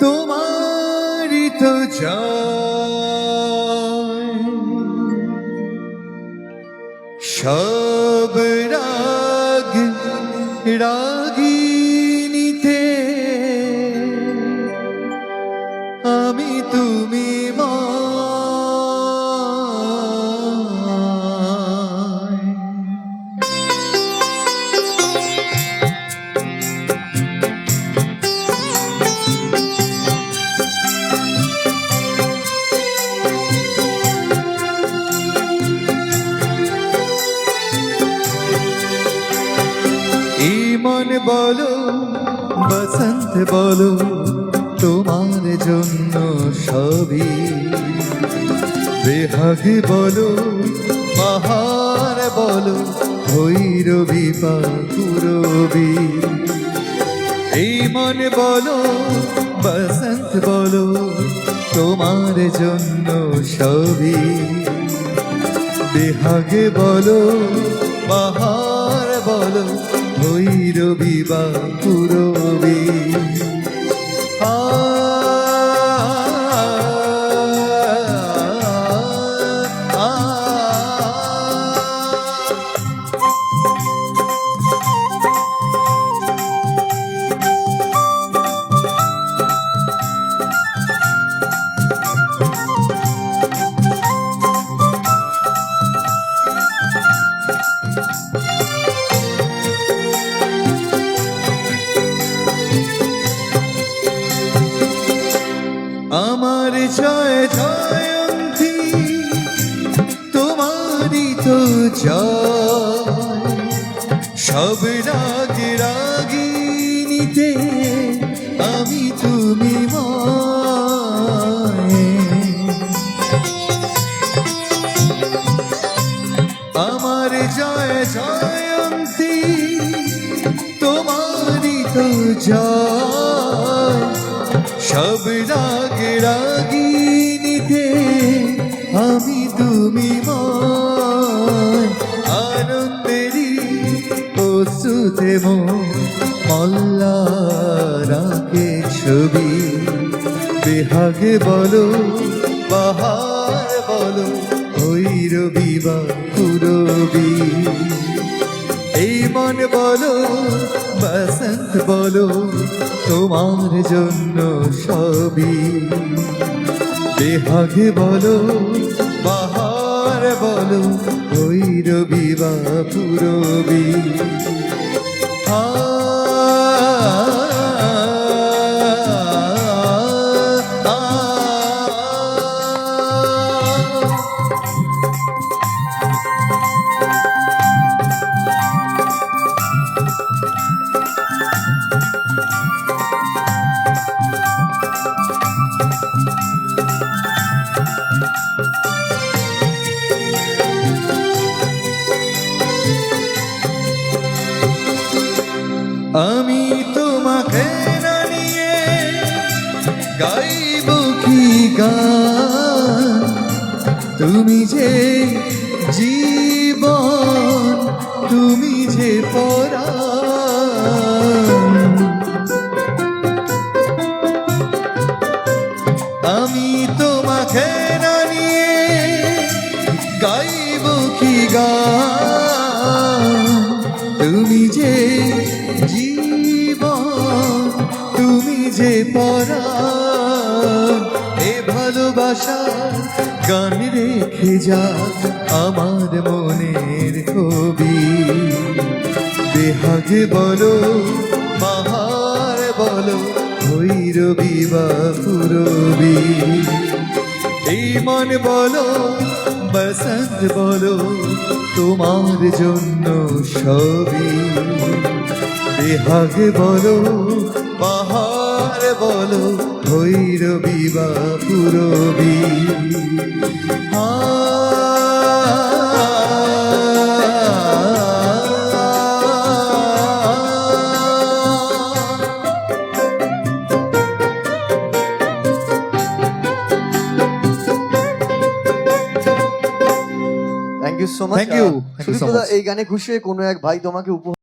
তোমারই তো সব রাগ রাগিনীতে মন বলো, বসন্ত বলো, তোমার জন্য সবই। বেহাগ বলো পাহাড় বলো, ভৈরবী পাকুরবি এই মন বলো, বসন্ত বলো, তোমার জন্য সবই। বেহাগে বলো পাহাড় বলো ভৈরবী বা পুরবী। তো সব রাগ রাগিনীতে আমি তুমি আমার জয় জয়ন্তী, তোমারই তো জয়। সব রাগ রাগিনীতে আমি তুমি প্রস্তুতে মল্লা ছবি। বেহাগে বলো, বাহার বলো, ভৈরবী বা পুরবী। এই মন বলো, বসন্ত বলো, তোমার জন্য সবই। বেহাগে বলো, বাহার বলো, ভৈরবী বা পুরবী। গাইব কি গান? তুমি যে জীবন, তুমি যে পরাণ। আমি তোমাকে না নিয়ে গাইব কি গান? তুমি যে জীবন, তুমি যে পরাণ। ভালোবাসা গান রেখে যা আমার মনের কবি বেহাগে বলো বাহার বলো, ভৈরবী বা পুরবী এই মন বলো, বসন্ত বলো, তোমার জন্য সবই। বেহাগে বলো, পাহাড় বলো ভৈরবী বা Purabi thank you so much much. এই গানে খুশি কোনো এক ভাই তোমাকে উপহার